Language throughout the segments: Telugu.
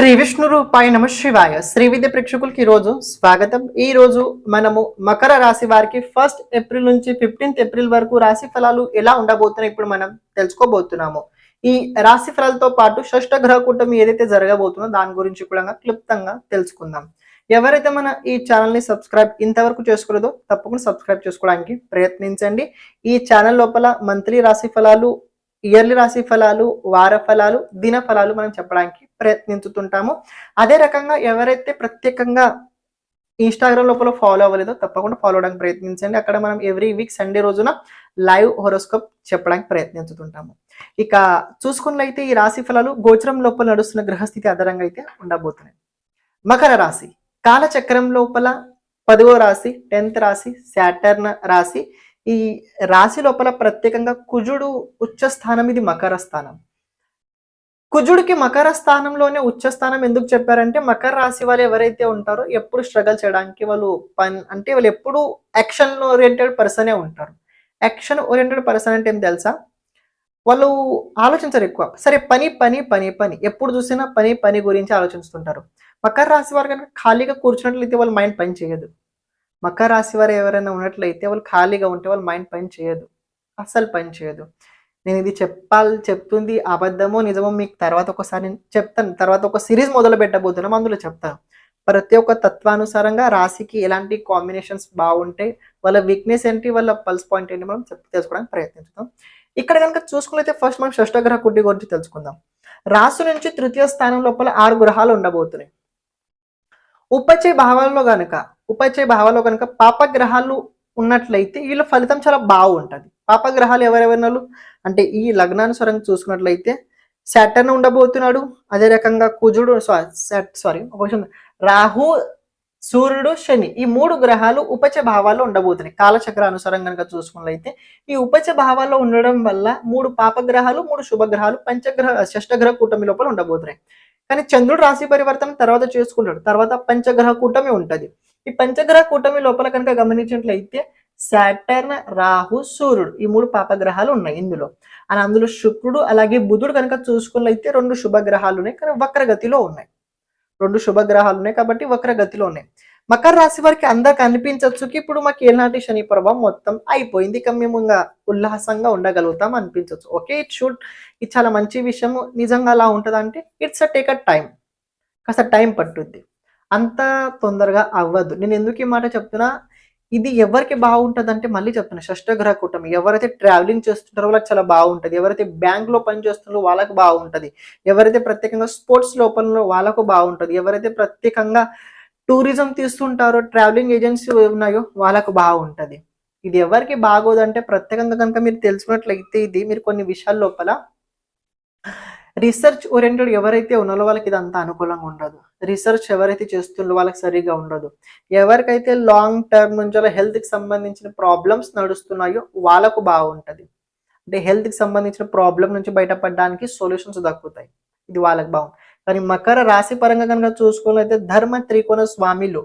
శ్రీ విష్ణు రూపాయ నమ శివాయ. శ్రీ విద్య ప్రేక్షకులకి ఈ రోజు స్వాగతం. ఈ రోజు మనము మకర రాశి వారికి ఫస్ట్ ఏప్రిల్ నుంచి ఫిఫ్టీన్త్ ఏప్రిల్ వరకు రాశి ఫలాలు ఎలా ఉండబోతున్నాయి ఇప్పుడు మనం తెలుసుకోబోతున్నాము. ఈ రాశి ఫలాలతో పాటు షష్ఠ గ్రహ కూటమి ఏదైతే జరగబోతుందో దాని గురించి కూడా క్లుప్తంగా తెలుసుకుందాం. ఎవరైతే మన ఈ ఛానల్ని సబ్స్క్రైబ్ ఇంతవరకు చేసుకోలేదో తప్పకుండా సబ్స్క్రైబ్ చేసుకోవడానికి ప్రయత్నించండి. ఈ ఛానల్ లోపల మంత్లీ రాశి ఫలాలు ఇయర్లీ రాశి ఫలాలు వార ఫలాలు దిన ఫలాలు మనం చెప్పడానికి ప్రయత్నించుతుంటాము. అదే రకంగా ఎవరైతే ప్రత్యేకంగా ఇన్స్టాగ్రామ్ లోపల ఫాలో అవ్వలేదో తప్పకుండా ఫాలో అవడానికి ప్రయత్నించండి. అక్కడ మనం ఎవ్రీ వీక్ సండే రోజున లైవ్ హోరోస్కోప్ చెప్పడానికి ప్రయత్నించుతుంటాము. ఇక చూసుకున్నట్లయితే ఈ రాశి ఫలాలు గోచరం లోపల నడుస్తున్న గ్రహస్థితి ఆధారంగా అయితే ఉండబోతున్నాయి. మకర రాశి కాలచక్రం లోపల పదవ రాశి టెన్త్ రాశి శాటర్న్ రాశి ఈ రాశి లోపల ప్రత్యేకంగా కుజుడు ఉచ్చ స్థానం ఇది మకర స్థానం. కుజుడికి మకర స్థానంలోనే ఉచ్చ స్థానం ఎందుకు చెప్పారంటే మకర రాశి వాళ్ళు ఎవరైతే ఉంటారో ఎప్పుడు స్ట్రగల్ చేయడానికి వాళ్ళు పని అంటే వాళ్ళు ఎప్పుడు యాక్షన్ ఓరియంటెడ్ పర్సనే ఉంటారు. యాక్షన్ ఓరియంటెడ్ పర్సన్ అంటే ఏం తెలుసా? వాళ్ళు ఆలోచించరు ఎక్కువ. సరే పని పని పని పని. ఎప్పుడు చూసినా పని పని గురించి ఆలోచిస్తుంటారు. మకర రాశి వారు కనుక ఖాళీగా కూర్చున్నట్లయితే వాళ్ళ మైండ్ పని చేయదు. మకర రాశి వారు ఎవరైనా ఉన్నట్లయితే వాళ్ళు ఖాళీగా ఉంటే వాళ్ళ మైండ్ పని చేయదు. అస్సలు పని చేయదు. నేను ఇది చెప్పాలి చెప్తుంది అబద్ధమో నిజమో మీకు తర్వాత ఒకసారి నేను చెప్తాను. తర్వాత ఒక సిరీస్ మొదలు పెట్టబోతున్నాం అందులో చెప్తాను. ప్రతి ఒక్క తత్వానుసారంగా రాశికి ఎలాంటి కాంబినేషన్స్ బాగుంటాయి వాళ్ళ వీక్నెస్ ఏంటి వాళ్ళ పల్స్ పాయింట్ ఏంటి మనం చెప్పి తెలుసుకోవడానికి ప్రయత్నిస్తాం ఇక్కడ కనుక చూసుకున్నైతే ఫస్ట్ మనం షష్టగ్రహ కుట్టి గురించి తెలుసుకుందాం. రాశి నుంచి తృతీయ స్థానం లోపల ఆరు గ్రహాలు ఉండబోతున్నాయి. ఉపచయ భావాల్లో గనుక ఉపచయ భావాలో కనుక పాపగ్రహాలు ఉన్నట్లయితే వీళ్ళ ఫలితం చాలా బాగుంటుంది. పాపగ్రహాలు ఎవరెవరినాలు? అంటే ఈ లగ్నానుసారంగా చూసుకున్నట్లయితే సాటర్న్ ఉండబోతున్నాడు. అదే రకంగా కుజుడు సారీ ఒక రాహు సూర్యుడు శని ఈ మూడు గ్రహాలు ఉపచ భావాల్లో ఉండబోతున్నాయి. కాలచక్ర అనుసారం కనుక చూసుకున్నట్లయితే ఈ ఉపచ భావాల్లో ఉండడం వల్ల మూడు పాపగ్రహాలు మూడు శుభగ్రహాలు పంచగ్రహ షష్టగ్రహ కూటమి లోపల ఉండబోతున్నాయి. కానీ చంద్రుడు రాశి పరివర్తన తర్వాత చేసుకుంటాడు. తర్వాత పంచగ్రహ కూటమి ఉంటుంది. ఈ పంచగ్రహ కూటమి లోపల కనుక గమనించినట్లయితే సాటర్న్ రాహు సూర్యుడు ఈ మూడు పాపగ్రహాలు ఉన్నాయి ఇందులో. అని అందులో శుక్రుడు అలాగే బుధుడు కనుక చూసుకున్నట్లయితే రెండు శుభగ్రహాలు ఉన్నాయి కానీ వక్రగతిలో ఉన్నాయి. రెండు శుభగ్రహాలు ఉన్నాయి కాబట్టి వక్రగతిలో ఉన్నాయి. మకర రాశి వారికి అందరికి అనిపించవచ్చు ఇప్పుడు మాకు ఏనాటి శని ప్రభావం మొత్తం అయిపోయింది. ఇక మేము ఇంకా ఉల్లాసంగా ఉండగలుగుతాం అనిపించవచ్చు ఓకే ఇట్ షుడ్ ఇది చాలా మంచి విషయం నిజంగా అలా ఉంటుంది అంటే it's a take a time కాస్త టైం పట్టుద్ది. అంత తొందరగా అవ్వదు. నేను ఎందుకు ఈ మాట చెప్తున్నా? ఇది ఎవరికి బాగుంటుంది అంటే మళ్ళీ చెప్తున్నా. షష్టగ్రహ కూటమి ఎవరైతే ట్రావెలింగ్ చేస్తుంటారో వాళ్ళకి చాలా బాగుంటుంది. ఎవరైతే బ్యాంక్లో పని వాళ్ళకి బాగుంటుంది. ఎవరైతే ప్రత్యేకంగా స్పోర్ట్స్ లోపల వాళ్ళకు బాగుంటుంది. ఎవరైతే ప్రత్యేకంగా టూరిజం తీస్తుంటారో ట్రావెలింగ్ ఏజెన్సీ ఉన్నాయో వాళ్ళకు బాగుంటుంది. ఇది ఎవరికి బాగోదంటే ప్రత్యేకంగా కనుక మీరు తెలుసుకున్నట్లయితే ఇది మీరు కొన్ని విషయాల లోపల రీసెర్చ్ ఓరియంటెడ్ ఎవరైతే ఉన్నారో వాళ్ళకి ఇదంతా అనుకూలంగా ఉండదు. రీసెర్చ్ ఎవరైతే చేస్తుండో వాళ్ళకి సరిగా ఉండదు. ఎవరికైతే లాంగ్ టర్మ్ నుంచి హెల్త్కి సంబంధించిన ప్రాబ్లమ్స్ నడుస్తున్నాయో వాళ్ళకు బాగుంటుంది. అంటే హెల్త్కి సంబంధించిన ప్రాబ్లం నుంచి బయటపడడానికి సొల్యూషన్స్ దక్కుతాయి. ఇది వాళ్ళకి బాగుంది కానీ మకర రాశి పరంగా కనుక చూసుకున్నట్లయితే ధర్మ త్రికోణ స్వామిలు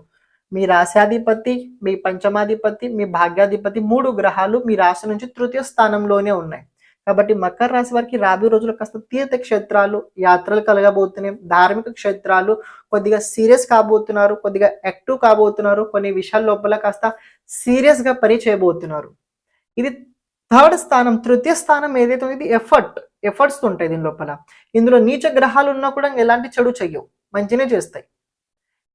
మీ రాశాధిపతి మీ పంచమాధిపతి మీ భాగ్యాధిపతి మూడు గ్రహాలు మీ రాశి నుంచి తృతీయ స్థానంలోనే ఉన్నాయి. కాబట్టి మకర రాశి వారికి రాబోయే రోజులు కాస్త తీర్థ క్షేత్రాలు యాత్రలు కలగబోతున్నాయి. ధార్మిక క్షేత్రాలు కొద్దిగా సీరియస్ కాబోతున్నారు కొద్దిగా యాక్టివ్ కాబోతున్నారు కొన్ని విషయాల లోపల కాస్త సీరియస్గా పని చేయబోతున్నారు. ఇది థర్డ్ స్థానం తృతీయ స్థానం ఏదైతే ఇది ఎఫర్ట్ ఎఫర్ట్స్ ఉంటాయి దీని లోపల. ఇందులో నీచ గ్రహాలు ఉన్నా కూడా ఎలాంటి చెడు చెయ్యవు మంచినే చేస్తాయి.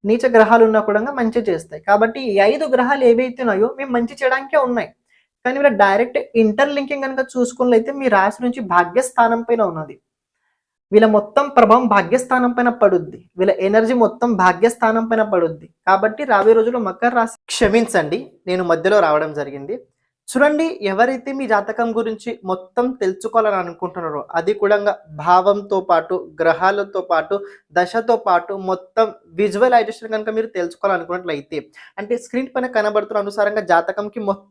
నీచ గ్రహాలు ఉన్నా కూడా మంచి చేస్తాయి. కాబట్టి ఈ ఐదు గ్రహాలు ఏవైతే ఉన్నాయో మేము మంచి చేయడానికే ఉన్నాయి. కానీ వీళ్ళ డైరెక్ట్ ఇంటర్లింకింగ్ కనుక చూసుకున్నట్లయితే మీ రాశి నుంచి భాగ్యస్థానం పైన ఉన్నది. వీళ్ళ మొత్తం ప్రభావం భాగ్యస్థానం పైన పడుద్ది. వీళ్ళ ఎనర్జీ మొత్తం భాగ్యస్థానం పైన పడుద్ది. కాబట్టి రాబోయే రోజుల్లో మకర రాశి క్షమించండి. నేను మధ్యలో రావడం జరిగింది. చూడండి ఎవరైతే మీ జాతకం గురించి మొత్తం తెలుసుకోవాలని అనుకుంటున్నారో అది కూడా భావంతో పాటు గ్రహాలతో పాటు దశతో పాటు మొత్తం విజువలైజేషన్ కనుక మీరు తెలుసుకోవాలనుకున్నట్లయితే అంటే స్క్రీన్ పైన కనబడుతున్న అనుసారంగా జాతకంకి మొత్తం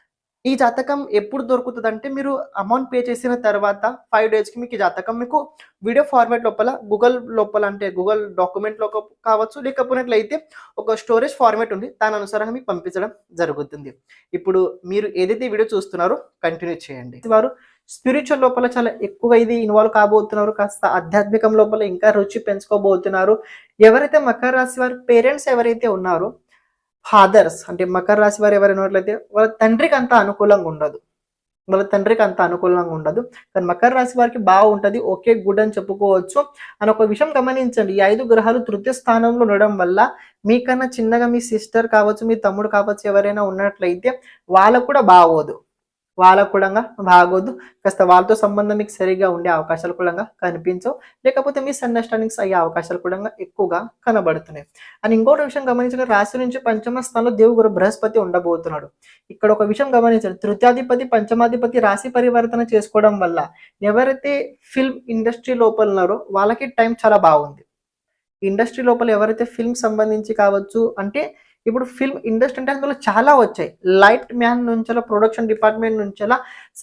ఈ జాతకం ఎప్పుడు దొరుకుతుంది అంటే మీరు అమౌంట్ పే చేసిన తర్వాత ఫైవ్ డేస్కి మీకు ఈ జాతకం మీకు వీడియో ఫార్మాట్ లోపల గూగుల్ లోపల అంటే గూగుల్ డాక్యుమెంట్లో కావచ్చు లేకపోయినట్లయితే ఒక స్టోరేజ్ ఫార్మాట్ ఉంది. దాని అనుసారంగా మీకు పంపించడం జరుగుతుంది. ఇప్పుడు మీరు ఏదైతే వీడియో చూస్తున్నారో కంటిన్యూ చేయండి. వారు స్పిరిచువల్ లోపల చాలా ఎక్కువ ఇది ఇన్వాల్వ్ కాబోతున్నారు. కాస్త ఆధ్యాత్మికం లోపల ఇంకా రుచి పెంచుకోబోతున్నారు. ఎవరైతే మకర రాశి వారి పేరెంట్స్ ఎవరైతే ఉన్నారో ఫాదర్స్ అంటే మకర రాశి వారు ఎవరైనా ఉన్నట్లయితే వాళ్ళ తండ్రికి అంత అనుకూలంగా ఉండదు. వాళ్ళ తండ్రికి అంత అనుకూలంగా ఉండదు. కానీ మకర రాశి వారికి బాగుంటది ఓకే గుడ్ అని చెప్పుకోవచ్చు. అని ఒక విషయం గమనించండి. ఈ ఐదు గ్రహాలు తృతీయ స్థానంలో ఉండడం వల్ల మీకన్నా చిన్నగా మీ సిస్టర్ కావచ్చు మీ తమ్ముడు కావచ్చు ఎవరైనా ఉన్నట్లయితే వాళ్ళకు కూడా బాగోదు. వాళ్ళకు కూడా బాగోద్దు కాస్త వాళ్ళతో సంబంధం మీకు సరిగా ఉండే అవకాశాలు కూడా కనిపించవు. లేకపోతే మిస్ అండర్స్టాండింగ్స్ అయ్యే అవకాశాలు కూడా ఎక్కువగా కనబడుతున్నాయి. అని ఇంకోటి విషయం గమనించిన రాశి నుంచి పంచమ స్థానంలో దేవుగురు బృహస్పతి ఉండబోతున్నాడు. ఇక్కడ ఒక విషయం గమనించండి తృతీయాధిపతి పంచమాధిపతి రాశి పరివర్తన చేసుకోవడం వల్ల ఎవరైతే ఫిల్మ్ ఇండస్ట్రీ లోపల ఉన్నారో వాళ్ళకి టైం చాలా బాగుంది. ఇండస్ట్రీ లోపల ఎవరైతే ఫిల్మ్ సంబంధించి కావచ్చు అంటే ఇప్పుడు ఫిల్మ్ ఇండస్ట్రీ అంటే అందులో చాలా వచ్చాయి. లైట్ మ్యాన్ నుంచెలా ప్రొడక్షన్ డిపార్ట్మెంట్ నుంచి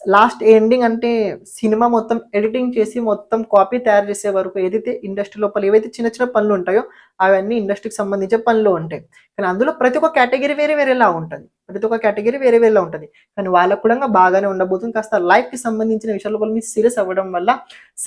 లాస్ట్ ఎండింగ్ అంటే సినిమా మొత్తం ఎడిటింగ్ చేసి మొత్తం కాపీ తయారు చేసే వరకు ఏదైతే ఇండస్ట్రీ లోపల ఏవైతే చిన్న చిన్న పనులు ఉంటాయో అవన్నీ ఇండస్ట్రీకి సంబంధించే పనులు ఉంటాయి. కానీ అందులో ప్రతి ఒక్క కేటగిరీ వేరే వేరేలా ఉంటుంది. ప్రతి ఒక్క కేటగిరీ వేరే వేరేలా ఉంటుంది. కానీ వాళ్ళకు కూడా బాగానే ఉండబోతుంది. కాస్త లైఫ్కి సంబంధించిన విషయాలు వాళ్ళు మీరు సీరియస్ అవ్వడం వల్ల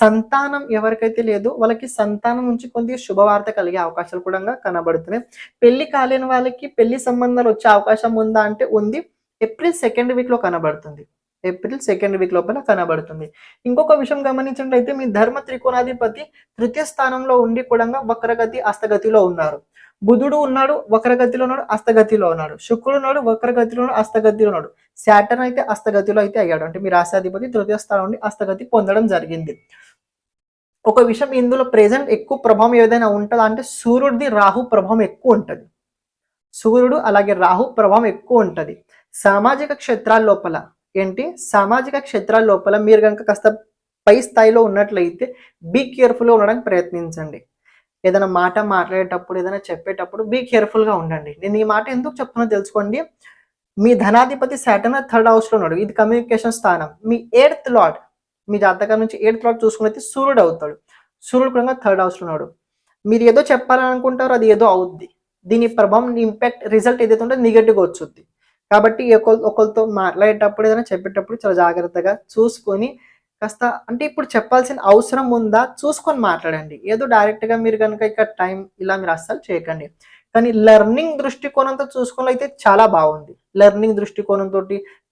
సంతానం ఎవరికైతే లేదో వాళ్ళకి సంతానం నుంచి కొద్దిగా శుభవార్త కలిగే అవకాశాలు కూడా కనబడుతున్నాయి. పెళ్ళి కాలేని వాళ్ళకి పెళ్ళి సంబంధాలు వచ్చే అవకాశం ఉందా అంటే ఉంది. ఏప్రిల్ సెకండ్ వీక్లో కనబడుతుంది. ఏప్రిల్ సెకండ్ వీక్ లోపల కనబడుతుంది. ఇంకొక విషయం గమనించినట్లయితే మీ ధర్మ త్రికోణాధిపతి తృతీయ స్థానంలో ఉండి కూడా వక్రగతి అస్తగతిలో ఉన్నారు. బుధుడు ఉన్నాడు వక్రగతిలో ఉన్నాడు అస్తగతిలో ఉన్నాడు. శుక్రుడు ఉన్నాడు వక్రగతిలో ఉన్నాడు అస్తగతిలో ఉన్నాడు. శాటర్న్ అయితే అస్తగతిలో అయితే అయ్యాడు. అంటే మీ రాశాధిపతి తృతీయ స్థానం నుండి అస్తగతి పొందడం జరిగింది. ఒక విషయం ఇందులో ప్రెసెంట్ ఎక్కువ ప్రభావం ఏదైనా ఉంటుందా అంటే సూర్యుడిది రాహు ప్రభావం ఎక్కువ ఉంటుంది. సూర్యుడు అలాగే రాహు ప్రభావం ఎక్కువ ఉంటుంది. సామాజిక క్షేత్రాల లోపల ఏంటి? సామాజిక క్షేత్రాల లోపల మీరు కనుక కాస్త పై స్థాయిలో ఉన్నట్లయితే బీ కేర్ఫుల్గా ఉండడానికి ప్రయత్నించండి. ఏదైనా మాట మాట్లాడేటప్పుడు ఏదైనా చెప్పేటప్పుడు బీ కేర్ఫుల్గా ఉండండి. నేను ఈ మాట ఎందుకు చెప్తున్నా తెలుసుకోండి? మీ ధనాధిపతి సాటర్న్ థర్డ్ హౌస్లో ఉన్నాడు. ఇది కమ్యూనికేషన్ స్థానం. మీ ఎయిత్ లాడ్ మీ జాతకం నుంచి ఎయిత్ లాడ్ చూసుకున్నైతే సూర్యుడు అవుతాడు. సూర్యుడు కూడా థర్డ్ హౌస్లో ఉన్నాడు. మీరు ఏదో చెప్పాలనుకుంటారు అది ఏదో అవుద్ది. దీని ప్రభావం ఇంపాక్ట్ రిజల్ట్ ఏదైతే ఉంటుందో నెగిటివ్గా వచ్చుద్ది. కాబట్టి ఒకరితో మాట్లాడేటప్పుడు ఏదైనా చెప్పేటప్పుడు చాలా జాగ్రత్తగా చూసుకొని కాస్త అంటే ఇప్పుడు చెప్పాల్సిన అవసరం ఉందా చూసుకొని మాట్లాడండి. ఏదో డైరెక్ట్గా మీరు కనుక ఇక టైం ఇలా మీరు అస్సలు చేయకండి. కానీ లెర్నింగ్ దృష్టికోణంతో చూసుకొని అయితే చాలా బాగుంది. లెర్నింగ్ దృష్టికోణంతో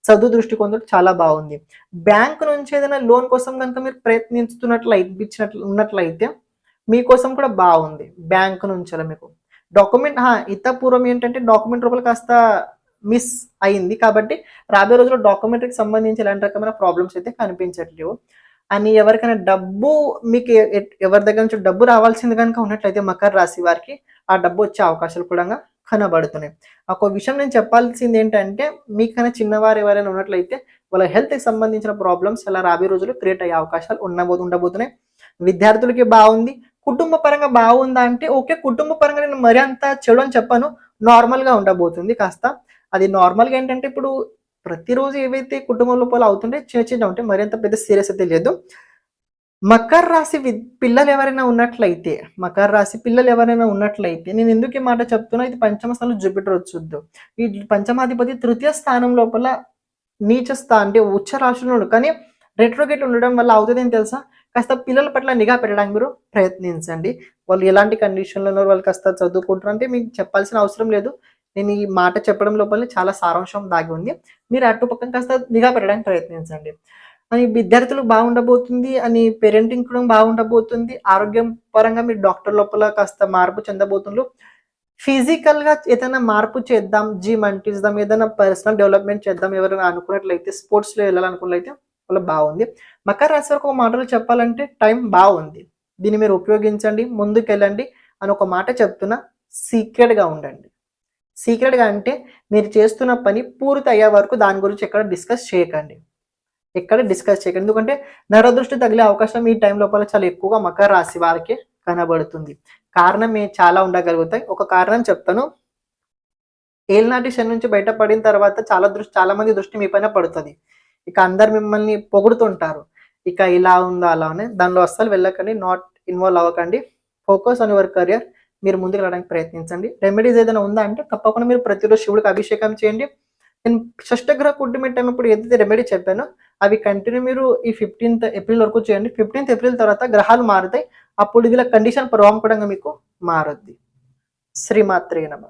చదువు దృష్టికోణంతో చాలా బాగుంది. బ్యాంక్ నుంచి ఏదైనా లోన్ కోసం కనుక మీరు ప్రయత్నిస్తున్నట్లు ఇప్పించినట్లు ఉన్నట్లయితే మీకోసం కూడా బాగుంది. బ్యాంక్ నుంచి మీకు. డాక్యుమెంట్ ఇతపూర్వం ఏంటంటే డాక్యుమెంట్ రూపాయలు కాస్త మిస్ అయింది. కాబట్టి రాబోయే రోజుల్లో డాక్యుమెంటరీకి సంబంధించి ఎలాంటి రకమైన ప్రాబ్లమ్స్ అయితే కనిపించట్లేవు. అని ఎవరికైనా డబ్బు మీకు ఎవరి దగ్గర నుంచి డబ్బు రావాల్సింది కనుక ఉన్నట్లయితే మకర రాశి వారికి ఆ డబ్బు వచ్చే అవకాశాలు కూడా కనబడుతున్నాయి. ఒక విషయం నేను చెప్పాల్సింది ఏంటంటే మీకైనా చిన్నవారు ఎవరైనా ఉన్నట్లయితే వాళ్ళ హెల్త్కి సంబంధించిన ప్రాబ్లమ్స్ అలా రాబోయే రోజులు క్రియేట్ అయ్యే అవకాశాలు ఉండబో ఉండబోతున్నాయి. విద్యార్థులకి బాగుంది. కుటుంబ పరంగా బాగుందా అంటే ఓకే కుటుంబ పరంగా నేను మరీ అంత చెడు అని చెప్పాను. నార్మల్గా ఉండబోతుంది కాస్త. అది నార్మల్గా ఏంటంటే ఇప్పుడు ప్రతిరోజు ఏవైతే కుటుంబం లోపల అవుతుంటే చిన్న చిన్న ఉంటే మరింత పెద్ద సీరియస్ అయితే లేదు. మకర రాశి వి- పిల్లలు ఎవరైనా ఉన్నట్లయితే మకర రాశి పిల్లలు ఎవరైనా ఉన్నట్లయితే నేను ఎందుకు ఈ మాట చెప్తున్నా? ఇది పంచమ స్థానంలో జూపిటర్ వచ్చుద్దు. ఈ పంచమాధిపతి తృతీయ స్థానం లోపల నీచ స్థా అంటే ఉచ్చ రాశిలో కానీ రెట్రోగేట్ ఉండడం వల్ల అవుతుంది అని తెలుసా? కాస్త పిల్లల పట్ల నిఘా పెట్టడానికి మీరు ప్రయత్నించండి. వాళ్ళు ఎలాంటి కండిషన్లో ఉన్నారు వాళ్ళు కాస్త చదువుకుంటారు అంటే మీకు చెప్పాల్సిన అవసరం లేదు. నేను ఈ మాట చెప్పడం లోపల చాలా సారాంశం దాగి ఉంది. మీరు అటుపక్కన కాస్త నిఘా పెట్టడానికి ప్రయత్నించండి. అని విద్యార్థులు బాగుండబోతుంది అని పేరెంటింగ్ కూడా బాగుండబోతుంది. ఆరోగ్యం పరంగా మీరు డాక్టర్ లోపల కాస్త మార్పు చెందబోతున్నారు ఫిజికల్గా ఏదైనా మార్పు చేద్దాం జిమ్ అంటిద్దాం ఏదైనా పర్సనల్ డెవలప్మెంట్ చేద్దాం ఎవరైనా అనుకున్నట్లయితే స్పోర్ట్స్లో వెళ్ళాలనుకున్నట్లయితే వాళ్ళ బాగుంది. మకర రాశి వరకు ఒక మాటలో చెప్పాలంటే టైం బాగుంది. దీన్ని మీరు ఉపయోగించండి ముందుకెళ్ళండి అని ఒక మాట చెప్తున్నా. సీక్రెట్గా ఉండండి. సీక్రెట్గా అంటే మీరు చేస్తున్న పని పూర్తి అయ్యే వరకు దాని గురించి ఎక్కడ డిస్కస్ చేయకండి. ఎక్కడ డిస్కస్ చేయకండి. ఎందుకంటే నరదృష్టి తగిలే అవకాశం ఈ టైం లోపల చాలా ఎక్కువగా మకర రాశి వారికి కనబడుతుంది. కారణం ఏ చాలా ఉండగలుగుతాయి. ఒక కారణం చెప్తాను. ఏలినాటి శని నుంచి బయటపడిన తర్వాత చాలా దృష్టి చాలా మంది దృష్టి మీ పైన పడుతుంది. ఇక అందరు మిమ్మల్ని పొగుడుతుంటారు. ఇక ఇలా ఉందో అలా అని. దానిలో అస్సలు వెళ్ళకండి. నాట్ ఇన్వాల్వ్ అవ్వకండి. ఫోకస్ ఆన్ యువర్ కెరియర్ మీరు ముందుకు వెళ్ళడానికి ప్రయత్నించండి. రెమెడీస్ ఏదైనా ఉందా అంటే తప్పకుండా మీరు ప్రతిరోజు శివుడికి అభిషేకం చేయండి. నేను షష్టగ్రహ కుటుంబం అయినప్పుడు ఏదైతే రెమెడీ చెప్పానో అవి కంటిన్యూ మీరు ఈ ఫిఫ్టీన్త్ ఏప్రిల్ వరకు చేయండి. ఫిఫ్టీన్త్ ఏప్రిల్ తర్వాత గ్రహాలు మారుతాయి. అప్పుడు ఇలా కండిషన్ ప్రభావం కూడా మీకు మారుద్ది. శ్రీమాత్రే నమ.